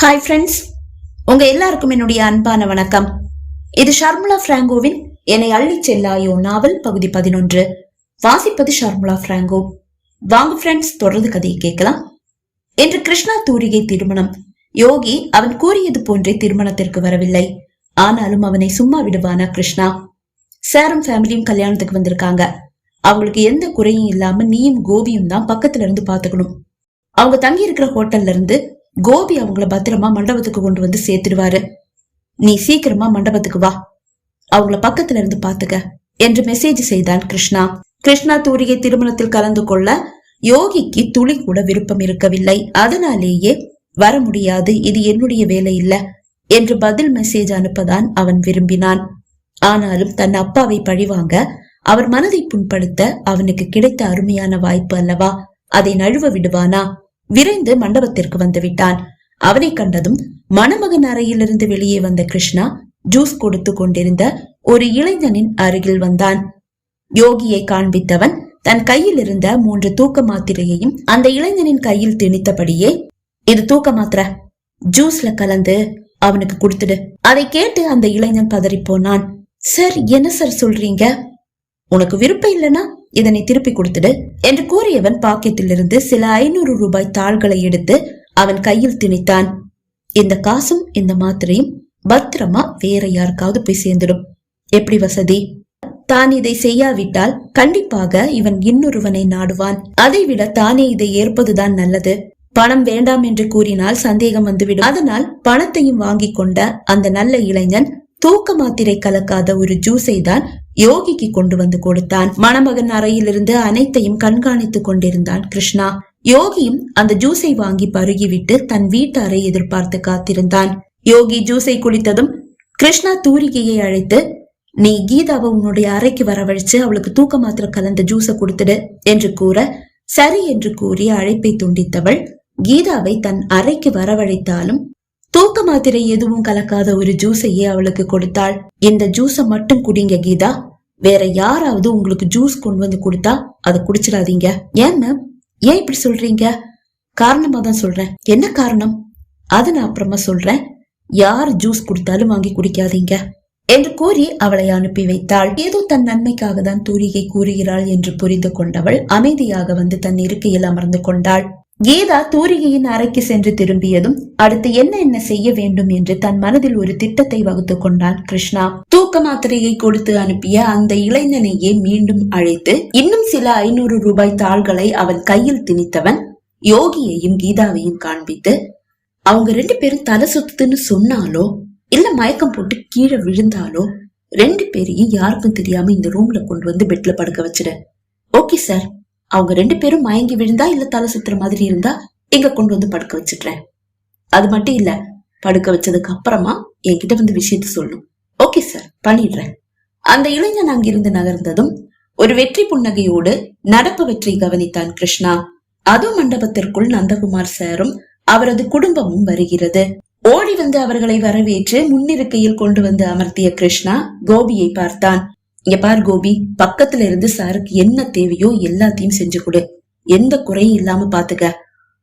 Hi friends உங்க எல்லாருக்கும் என்னுடைய அன்பான வணக்கம். இது ஷர்முலா பிராங்கோவின் என்னை அள்ளி செல்லாயோ நாவல் பகுதி பதினொன்று. வாசிப்பது ஷர்முலா பிராங்கோ. வாங்க ஃப்ரெண்ட்ஸ் தொடர்ந்து கதையை கேட்கலாம். இன்று கிருஷ்ணா தூரிகை திருமணம். யோகி அவன் கூறியது போன்றே திருமணத்திற்கு வரவில்லை. ஆனாலும் அவனை சும்மா விடுவானா கிருஷ்ணா? சேரம் ஃபேமிலியும் கல்யாணத்துக்கு வந்திருக்காங்க. அவங்களுக்கு எந்த குறையும் இல்லாம நீயும் கோபியும் தான் பக்கத்துல இருந்து பாத்துக்கணும் அவங்க தங்கி இருக்கிற ஹோட்டல்ல இருந்து கோபி அவங்கள பத்திரமா மண்டபத்துக்கு கொண்டு வந்து சேர்த்துடுவாரு. நீ சீக்கிரமா மண்டபத்துக்கு வா. அவங்கள பக்கத்துல இருந்து பாத்துக்க என்று மெசேஜ் செய்தான் கிருஷ்ணா. கிருஷ்ணா தூரிகை திருமணத்தில் கலந்து கொள்ள யோகிக்கு துளி கூட விருப்பம் இருக்கவில்லை. அதனாலேயே வர முடியாது இது என்னுடைய வேலை இல்ல என்று பதில் மெசேஜ் அனுப்பதான் அவன் விரும்பினான். ஆனாலும் தன் அப்பாவை பழிவாங்க அவர் மனதை புண்படுத்த அவனுக்கு கிடைத்த அருமையான வாய்ப்பு அல்லவா? அதை நழுவ விடுவானா? விரைந்து மண்டபத்திற்கு வந்து விட்டான் அவனை கண்டதும் மணமகன் அறையிலிருந்து வெளியே வந்த கிருஷ்ணா ஜூஸ் கொடுத்து கொண்டிருந்த ஒரு இளைஞனின் அருகில் வந்தான். யோகியை காண்பித்தவன் தன் கையில் இருந்த மூன்று தூக்க மாத்திரையையும் அந்த இளைஞனின் கையில் திணித்தபடியே இது தூக்க மாத்திரை. ஜூஸ்ல கலந்து அவனுக்கு கொடுத்துடு. அதை கேட்டு அந்த இளைஞன் பதறிப்போனான் சார் என்ன சார் சொல்றீங்க? உனக்கு விருப்பம் இல்லனா இதனை திருப்பி கொடுத்துடு. என்று கூறியவன் பாக்கெட்டிலிருந்து சில ஐநூறு ரூபாய் தாள்களை எடுத்து அவன் கையில் திணித்தான். இந்த காசும் இந்த மாத்திரையும் பத்திரமா வேற யாருக்காவது போய் சேர்ந்துடும். எப்படி வசதி? தான் இதை செய்யாவிட்டால் கண்டிப்பாக இவன் இன்னொருவனை நாடுவான். அதைவிட தானே இதை ஏற்பதுதான் நல்லது. பணம் வேண்டாம் என்று கூறினால் சந்தேகம் வந்துவிடும். அதனால் பணத்தையும் வாங்கிக் கொண்ட அந்த நல்ல இளைஞன் தூக்க மாத்திரை கலக்காத ஒரு ஜூஸை தான் யோகிக்கு கொண்டு வந்து கொடுத்தான். மணமகன் அறையிலிருந்து அனைத்தையும் கண்காணித்துக் கொண்டிருந்தான் கிருஷ்ணா. யோகியும் அந்த ஜூஸை வாங்கி பருகிவிட்டு தன் வீட்டு அறை எதிர்பார்த்து காத்திருந்தான். யோகி ஜூஸை குடித்ததும் கிருஷ்ணா தூரிகையை அழைத்து நீ கீதாவை உன்னுடைய அறைக்கு வரவழைச்சு அவளுக்கு தூக்க மாத்திரை கலந்த ஜூஸை கொடுத்துடு என்று கூற சரி என்று கூறி அழைப்பை துண்டித்தவள் கீதாவை தன் அறைக்கு வரவழைத்தாலும் தூக்க மாத்திரை எதுவும் கலக்காத ஒரு ஜூஸையே அவளுக்கு கொடுத்தாள்? இந்த ஜூஸை மட்டும் குடிங்க கீதா. வேற யாராவது உங்களுக்கு ஜூஸ் கொண்டு வந்து கொடுத்தா அதை குடிச்சிடாதீங்க. ஏன் மேம் ஏன் இப்படி சொல்றீங்க? காரணமா தான் சொல்றேன். என்ன காரணம்? அதை நான் அப்புறமா சொல்றேன். யார் ஜூஸ் கொடுத்தாலும் வாங்கி குடிக்காதீங்க என்று கூறி அவளை அனுப்பி வைத்தாள். ஏதோ தன் நன்மைக்காக தான் தூரிகை கூறுகிறாள் என்று புரிந்து கொண்டவள் அமைதியாக வந்து தன் இருக்கையில் அமர்ந்து கொண்டாள். கீதா தூரிகையின் அறைக்கு சென்று திரும்பியதும் அடுத்து என்ன என்ன செய்ய வேண்டும் என்று தன் மனதில் ஒரு திட்டத்தை வகுத்து கொண்டான் கிருஷ்ணா. தூக்க மாத்திரையை கொடுத்து அனுப்பிய அந்த இளைஞனையே மீண்டும் அழைத்து இன்னும் சில ஐநூறு ரூபாய் தாள்களை அவன் கையில் திணித்தவன் யோகியையும் கீதாவையும் காண்பித்து அவங்க ரெண்டு பேரும் தலை சுத்துன்னு சொன்னாலோ? இல்ல மயக்கம் போட்டு கீழே விழுந்தாலோ? ரெண்டு பேரையும் யாருக்கும் தெரியாம இந்த ரூம்ல கொண்டு வந்து பெட்ல படுக்க வச்சிட ஓகே சார். அவங்க ரெண்டு பேரும் மயங்கி விழுந்தா இல்ல தலை சுத்துற மாதிரி இருந்தா இங்க கொண்டு வந்து படுக்க வச்சிடுறேன் அது மட்டும் இல்ல படுக்க வச்சதுக்கு அப்புறமா என்கிட்ட வந்து விஷயத்த சொல்லும் ஓகே சார் பண்ணிடுறேன். அந்த இளைஞன் அங்கிருந்து நகர்ந்ததும் ஒரு வெற்றி புன்னகையோடு நடப்பு வெற்றி கவனித்தான் கிருஷ்ணா. அது மண்டபத்திற்குள் நந்தகுமார் சாரும் அவரது குடும்பமும் வருகிறது. ஓடி வந்து அவர்களை வரவேற்று முன்னிருக்கையில் கொண்டு வந்து அமர்த்திய கிருஷ்ணா கோபியை பார்த்தான். இங்க பார் கோபி பக்கத்துல இருந்து சாருக்கு என்ன தேவையோ எல்லாத்தையும் செஞ்சு கொடு. எந்த குறையும் இல்லாம பாத்துக்க.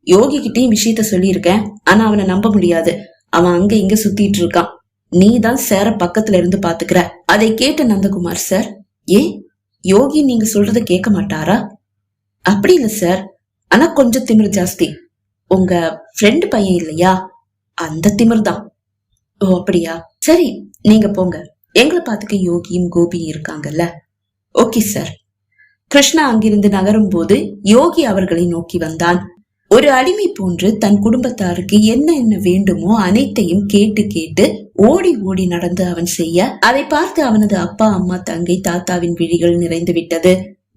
யோகி கிட்டயும் விஷயத்த சொல்லியிருக்கேன் ஆனா அவனை நம்ப முடியாது. அவன் அங்க இங்க சுத்திட்டு இருக்கான். நீ தான் சார பக்கத்துல இருந்து பாத்துக்கிற. அதை கேட்ட நந்தகுமார் சார் ஏன் யோகி நீங்க சொல்றத கேட்க மாட்டாரா? அப்படி இல்ல சார். ஆனா கொஞ்சம் திமிர் ஜாஸ்தி. உங்க ஃப்ரெண்டு பையன் இல்லையா? அந்த திமிர் தான் ஓ அப்படியா? சரி நீங்க போங்க. எங்களை பார்த்துக்க யோகியும் கோபியும் இருக்காங்கல்ல? ஓகே சார் கிருஷ்ணா அங்கிருந்து நகரும் போது யோகி அவர்களை நோக்கி வந்தான். ஒரு அடிமை போன்று தன் குடும்பத்தாருக்கு என்ன என்ன வேண்டுமோ அனைத்தையும் கேட்டு கேட்டு ஓடி ஓடி நடந்து அவன் செய்ய அதை பார்த்து அவனது அப்பா அம்மா தங்கை தாத்தாவின் விழிகள் நிறைந்து விட்டது.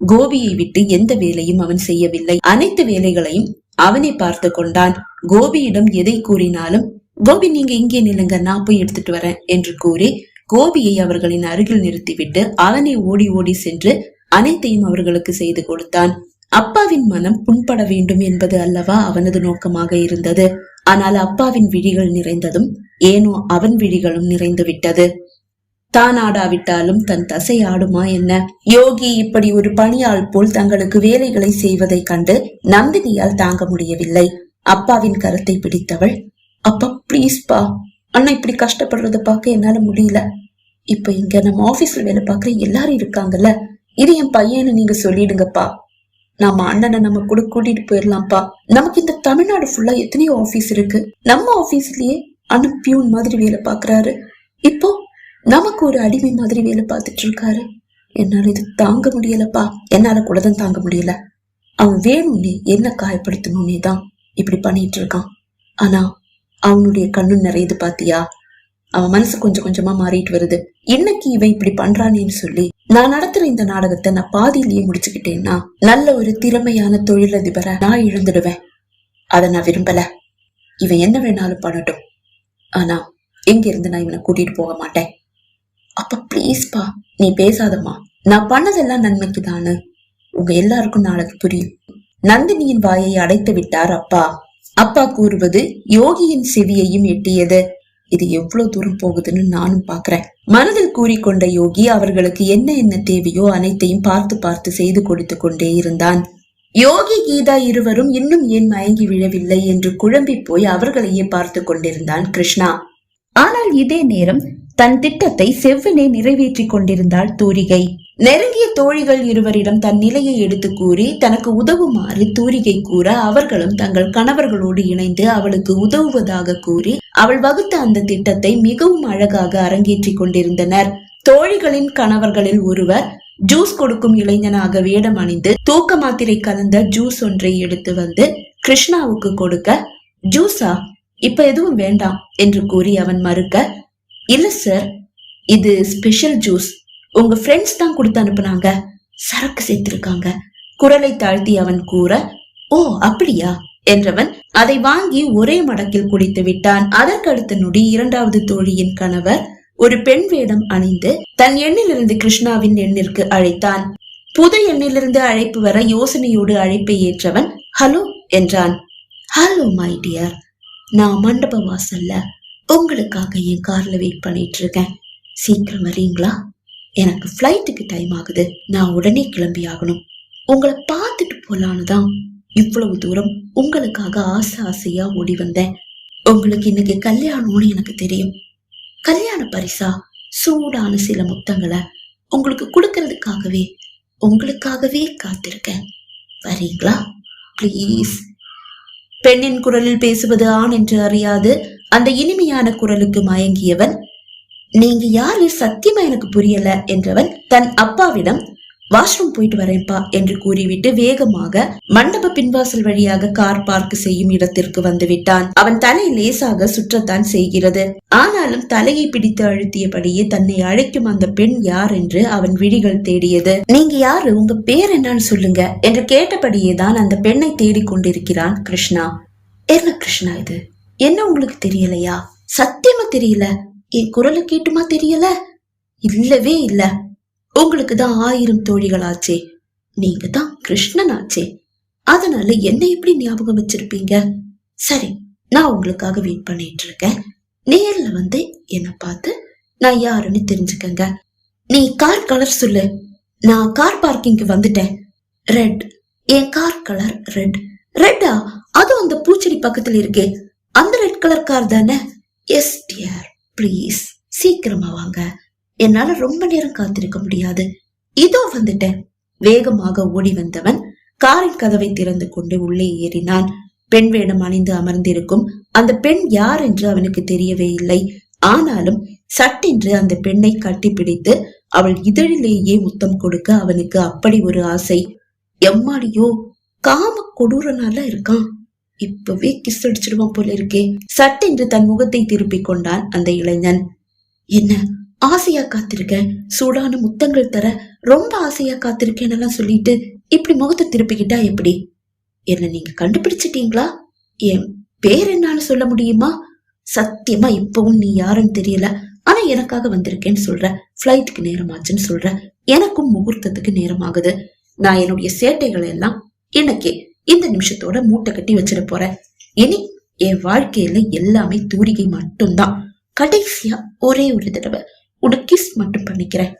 கோபியை விட்டு எந்த வேலையும் அவன் செய்யவில்லை. அனைத்து வேலைகளையும் அவனை பார்த்து கொண்டான். கோபியிடம் எதை கூறினாலும் கோபி நீங்க இங்கே நில்லுங்க நான் போய் எடுத்துட்டு வரேன் என்று கூறி கோபியை அவர்களின் அருகில் நிறுத்திவிட்டு அவனை ஓடி ஓடி சென்று அனைத்தையும் அவர்களுக்கு செய்து கொடுத்தான். அப்பாவின் மனம் புண்பட வேண்டும் என்பது அல்லவா அவனது நோக்கமாக இருந்தது. ஆனால் அப்பாவின் விழிகள் நிறைந்ததும் ஏனோ அவன் விழிகளும் நிறைந்து விட்டது. தான் ஆடாவிட்டாலும் தன் தசை ஆடுமா என்ன? யோகி இப்படி ஒரு பணியாள் போல் தங்களுக்கு வேலைகளை செய்வதைக் கண்டு நந்தினியால் தாங்க முடியவில்லை. அப்பாவின் கரத்தை பிடித்தவள் அப்பா ப்ளீஸ்ப்பா அண்ணா இப்படி கஷ்டப்படுறத பார்க்க என்னால முடியல. இப்ப இங்க நம்ம ஆபீஸ்ல வேலை பார்க்குற எல்லாரும் இருக்காங்கல்ல இது என் பையன்னு நீங்க சொல்லிடுங்கப்பா. நம்ம அண்ணனை நம்ம கூட கூட்டிட்டு போயிடலாம்ப்பா. நமக்கு இந்த தமிழ்நாடு ஃபுல்லா எத்தனையோ ஆபீஸ் இருக்கு. நம்ம ஆபீஸ்லயே அண்ணன் பியூன் மாதிரி வேலை பாக்குறாரு இப்போ நமக்கு ஒரு அடிமை மாதிரி வேலை பார்த்துட்டு இருக்காரு. என்னால இது தாங்க முடியலப்பா. என்னால கூட தான் தாங்க முடியல. அவன் வேணும்னே என்ன காயப்படுத்தணும்னே தான் இப்படி பண்ணிட்டு இருக்கான். ஆனா அவனுடைய கண்ணு நிறையுது பாத்தியா? அவன் மனசு கொஞ்சம் கொஞ்சமா மாறிட்டு வருது. இன்னைக்கு இவன் இப்படி பண்றானேன்னு சொல்லி நான் நடத்துற இந்த நாடகத்தை நான் பாதியிலேயே முடிச்சுக்கிட்டேன்னா நல்ல ஒரு திறமையான தொழிலதிபரை நான் இழந்துடுவேன். அதை நான் விரும்பல. இவன் என்ன வேணாலும் பண்ணட்டும். ஆனா எங்க இருந்து நான் இவனை கூட்டிட்டு போக மாட்டேன்? அப்ப ப்ளீஸ்பா நீ பேசாதம்மா. நான் பண்ணதெல்லாம் நன்மைக்கு தானு உங்க எல்லாருக்கும் நாளைக்கு புரியும். நந்தினியின் வாயை அடைத்து விட்டார் அப்பா. அப்பா கூறுவது யோகியின் செவியையும் எட்டியது. இது எவ்வளவு தூரம் போகுதுன்னு நானும் பாக்குறேன் மனதில் கூறிக்கொண்ட யோகி அவர்களுக்கு என்ன என்ன தேவையோ அனைத்தையும் பார்த்து பார்த்து செய்து கொடுத்து கொண்டே இருந்தான். யோகி கீதா இருவரும் இன்னும் ஏன் மயங்கி விழவில்லை என்று குழம்பி போய் அவர்களையே பார்த்து கொண்டிருந்தான் கிருஷ்ணா. ஆனால் இதே நேரம் தன் திட்டத்தை செவ்வனே நிறைவேற்றிக் கொண்டிருந்தாள் தூரிகை. நெருங்கிய தோழிகள் இருவரிடம் தன் நிலையை எடுத்து கூறி தனக்கு உதவுமாறு தூரிகை கூற அவர்களும் தங்கள் கணவர்களோடு இணைந்து அவளுக்கு உதவுவதாக கூறி அவள் வகுத்த அந்த திட்டத்தை மிகவும் அழகாக அரங்கேற்றிக் கொண்டிருந்தனர். தோழிகளின் கணவர்களில் ஒருவர் ஜூஸ் கொடுக்கும் இளைஞனாக வேடம் அணிந்து தூக்க மாத்திரை கலந்த ஜூஸ் ஒன்றை எடுத்து வந்து கிருஷ்ணாவுக்கு கொடுக்க ஜூஸா? இப்ப எதுவும் வேண்டாம் என்று கூறி அவன் மறுக்க இல்ல சார் இது ஸ்பெஷல் ஜூஸ். உங்க ஃப்ரெண்ட்ஸ் தான் கொடுத்து அனுப்புனாங்க. சரக்கு சேர்த்திருக்காங்க. குரலை தாழ்த்தி அவன் கூற ஓ அப்படியா? என்றவன் அதை வாங்கி ஒரே மடக்கில் குடித்து விட்டான். அதற்கடுத்த நொடி இரண்டாவது தோழியின் கணவர் ஒரு பெண் வேடம் அணிந்து தன் எண்ணிலிருந்து கிருஷ்ணாவின் எண்ணிற்கு அழைத்தான். புது எண்ணிலிருந்து அழைப்பு வர யோசனையோடு அழைப்பை ஏற்றவன் ஹலோ என்றான். ஹலோ மை டியர் நான் மண்டப வாசல்ல உங்களுக்காக என் கார்ல வெயிட் பண்ணிட்டு இருக்கேன். சீக்கிரம் வரீங்களா? எனக்கு ஃப்ளைட்டுக்கு டைம் ஆகுது. நான் உடனே கிளம்பி ஆகணும். உங்களை பார்த்துட்டு போலான்னு தான் இவ்வளவு தூரம் உங்களுக்காக ஆசை ஆசையா ஓடி வந்தேன். உங்களுக்கு இன்னைக்கு கல்யாணம்னு எனக்கு தெரியும். கல்யாண பரிசா? சூடான சில முத்தங்களை உங்களுக்கு கொடுக்கறதுக்காகவே உங்களுக்காகவே காத்திருக்கேன். வரீங்களா? ப்ளீஸ் பெண்ணின் குரலில் பேசுவது ஆண் என்று அறியாது. அந்த இனிமையான குரலுக்கு மயங்கியவன் நீங்க யாரு சத்தியமா எனக்கு புரியல என்றவன் தன் அப்பாவிடம் வாஷ்ரூம் போயிட்டு வரேன்பா என்று கூறிவிட்டு வேகமாக மண்டப பின்வாசல் வழியாக கார் பார்க் செய்யும் இடத்திற்கு வந்துவிட்டான் அவன் தலை லேசாக சுற்றத்தான் செய்கிறது. ஆனாலும் தலையை பிடித்து அழுத்தியபடியே தன்னை அழைக்கும் அந்த பெண் யார் என்று அவன் விழிகள் தேடியது. நீங்க யாரு? உங்க பேர் என்னன்னு சொல்லுங்க என்று கேட்டபடியே தான் அந்த பெண்ணை தேடிக் கொண்டிருக்கிறான் கிருஷ்ணா. என்ன கிருஷ்ணா இது? என்ன உங்களுக்கு தெரியலையா? சத்தியமா தெரியல? என் குரலை கேட்டுமா தெரியல? இல்லவே இல்ல. உங்களுக்கு தான் ஆயிரம் தோழிகளாச்சே. நீங்க தான் கிருஷ்ணன் ஆச்சே அதனால என்ன எப்படி ஞாபகம் வச்சிருப்பீங்க? சரி நான் உங்களுக்காக வெயிட் பண்ணிட்டு இருக்கேன். நேர்ல வந்து என்னை பார்த்து நான் யாருன்னு தெரிஞ்சுக்கங்க. நீ கார் கலர் சொல்லு. நான் கார் பார்க்கிங்க்கு வந்துட்டேன். ரெட் என் கார் கலர் ரெட் ரெட்டா அதுவும் அந்த பூச்செடி பக்கத்துல இருக்கே. அந்த ரெட் கலர் கார் தானே? எஸ் டியர் ப்ளீஸ் சீக்கிரமா வாங்க. என்னால ரொம்ப நேரம் காத்திருக்க முடியாது. இதோ வந்துட்டேன். வேகமாக ஓடி வந்தவன் காரின் கதவை திறந்து கொண்டு உள்ளே ஏறினான். பெண் வேடம் அணிந்து அமர்ந்திருக்கும் அந்த பெண் யார் என்று அவனுக்கு தெரியவே இல்லை. ஆனாலும் சட்டென்று அந்த பெண்ணை கட்டிப்பிடித்து அவள் இதழிலேயே முத்தம் கொடுக்க அவனுக்கு அப்படி ஒரு ஆசை. எம்மாடியோ காம கொடூரனால இருக்கான். இப்பவே கிஸ் அடிச்சிடுவான் போல இருக்கே. சட்டென்று தன் முகத்தை திருப்பிக் கொண்டான் அந்த இளைஞன். என்ன ஆசையா காத்திருக்கேன் சூடான முத்தங்கள் தர ரொம்ப ஆசையா காத்திருக்கேனெல்லாம் சொல்லிட்டு இப்படி முகத்தை திருப்பிக்கிட்டா எப்படி? என்ன நீங்க கண்டுபிடிச்சிட்டீங்களா? என் பேர் என்னன்னு சொல்ல முடியுமா? சத்தியமா இப்பவும் நீ யாருன்னு தெரியல. ஆனா எனக்காக வந்திருக்கேன்னு சொல்ற. ஃபிளைட்டுக்கு நேரமாச்சுன்னு சொல்ற. எனக்கும் முகூர்த்தத்துக்கு நேரம் ஆகுது நான் என்னுடைய சேட்டைகளை எல்லாம் எனக்கே இந்த நிமிஷத்தோட மூட்டை கட்டி வச்சிட போறேன். இனி என் வாழ்க்கையில எல்லாமே தூரிகை மட்டும்தான். கடைசியா ஒரே ஒரு தடவை உன கிஸ் மட்டும் பண்ணிக்கிறேன்.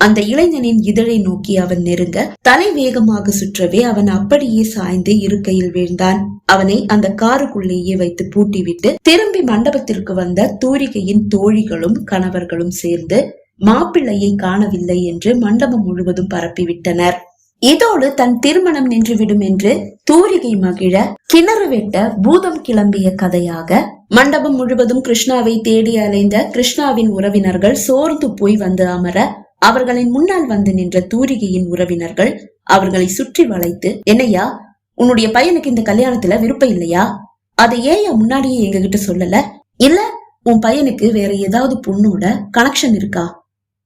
அந்த இளைஞனின் இதழை நோக்கி அவன் நெருங்க தலை வேகமாக சுற்றவே அவன் அப்படியே சாய்ந்து இருக்கையில் வீழ்ந்தான். அவனை அந்த காருக்குள்ளேயே வைத்து பூட்டிவிட்டு திரும்பி மண்டபத்திற்கு வந்த தூரிகையின் தோழிகளும் கணவர்களும் சேர்ந்து மாப்பிள்ளையை காணவில்லை என்று மண்டபம் முழுவதும் பரப்பிவிட்டனர். இதோடு தன் திருமணம் நின்றுவிடும் என்று தூரிகை மகிழ கிணறு வெட்ட பூதம் கிளம்பிய கதையாக மண்டபம் முழுவதும் கிருஷ்ணாவை தேடி அலைந்த கிருஷ்ணாவின் உறவினர்கள் சோர்ந்து போய் வந்து அமர அவர்களின் முன்னால் வந்து நின்ற தூரிகையின் உறவினர்கள் அவர்களை சுற்றி வளைத்து என்னையா உன்னுடைய பையனுக்கு இந்த கல்யாணத்துல விருப்பம் இல்லையா? அதை ஏன் முன்னாடியே எங்க கிட்ட சொல்லல? இல்ல உன் பையனுக்கு வேற ஏதாவது பொண்ணோட கனெக்ஷன் இருக்கா?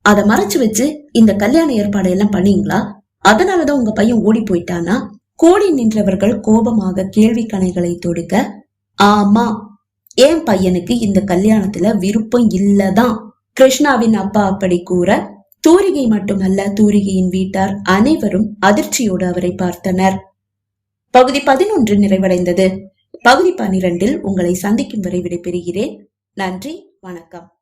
அதை மறைச்சு வச்சு இந்த கல்யாண ஏற்பாடு எல்லாம் பண்ணீங்களா? அதனாலதான் உங்க பையன் ஓடி போயிட்டானா கோடி நின்றவர்கள் கோபமாக கேள்வி கணைகளை தொடுக்க ஆமா என் பையனுக்கு இந்த கல்யாணத்துல விருப்பம் இல்லதான். கிருஷ்ணாவின் அப்பா அப்படி கூற தூரிகை மட்டுமல்ல தூரிகையின் வீட்டார் அனைவரும் அதிர்ச்சியோடு அவரை பார்த்தனர். பகுதி பதினொன்று நிறைவடைந்தது. பகுதி பனிரெண்டில் உங்களை சந்திக்கும் வரை விடைபெறுகிறேன். நன்றி வணக்கம்.